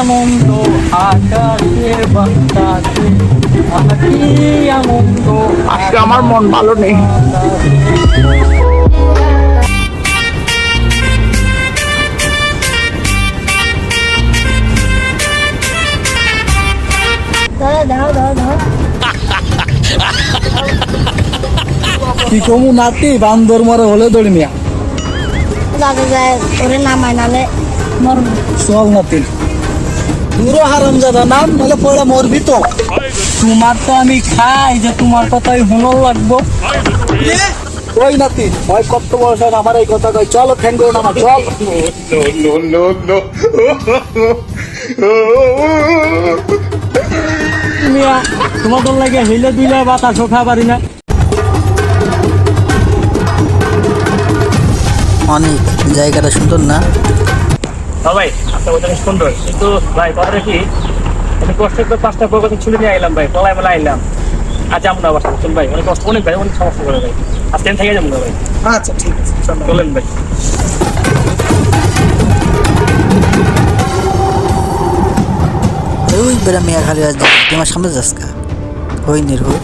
আনন্দ আকাশে বাতাসে আহা কি আনন্দ আজকে আমার মন ভালো নেই। দাদা দাও দাও দাও কি কমু নাতি বান্দর মরে হলে দৌড়ি মিয়া দাদা যায় ওরে নামায় নালে মরব চল নাতি। পুরো হারাম জাদা নাম নাহলে মরবি তো। তোমার তো আমি খাই যে তোমার কথাই হুনর লাগবো। ওই নাতি ওই কত বয়স হয় আমার এই কথা কই চলো ঠ্যাঙ্গো নামা চল. মিয়া তোমাদের লাগে হইলে দুইলে বাতাস ওঠা পারি না। অনেক জায়গাটা সুন্দর না? ভাই আপনার কথা সুন্দর। কিন্তু ভাই কথাটা কি? আমি কষ্ট করে পাঁচটা বই কথা নিয়ে আইলাম ভাই পলায় বেলা আইলাম। আজ যাব না আবার চল ভাই অনেক কষ্ট অনেক ভাই অনেক সমস্যা করে ভাই। আজকে আমি থেকে যাব না ভাই। আচ্ছা ঠিক আছে চলো। চলেন ভাই। ওই বেড়া মেয়া খালি আজ তোমার সামনে যাস কা? ওই নির্ভর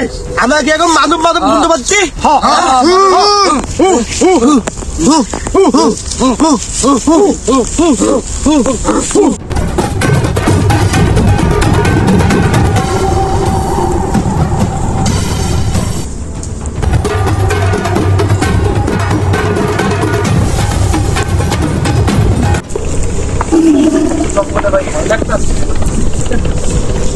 এই আমাকে এখন মাধব মাধব শুনতে পাচ্ছি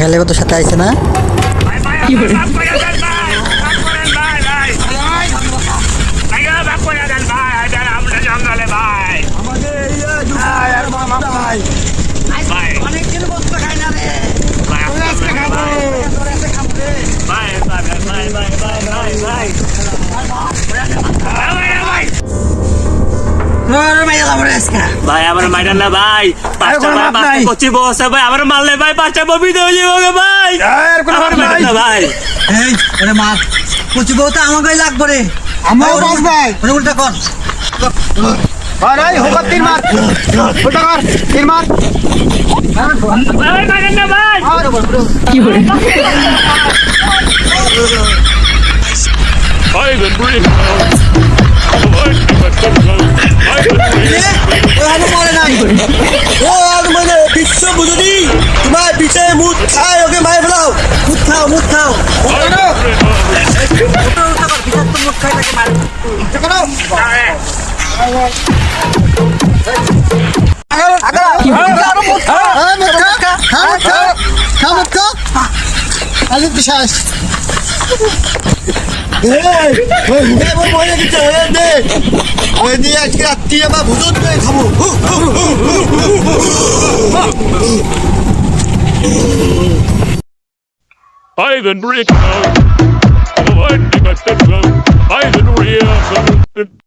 খালি তোর সাথে আইছে না ভাই আমার মাইডান না ভাই পাঁচটা ভাই পাঁচটা কচি বসে ভাই আমার মারলে ভাই পাঁচটা ববি দেওয়া যাবে ভাই। আমার মাইডান না ভাই। এই ওরে মা কচি বউ তো আমাকে লাগবে রে। আমারও বাস ভাই। ওরে উল্টা কর। আরে হোকা তিন মার ওটা কর তিন মার ভাই মাইডান না ভাই Ivan Bridge. ওখানে মরে নাই ও আর মানে বিশ্ব বুঝনি তোমার পিছে মুখ খায় ওকে মায় ফেলাও মুখ খাও মুখ খাও আজ বিশ্বাস আজকে রাত্রি আমার ভোজন করে খাব Ivan Bridge. Ivan Bridge. Ivan Bridge.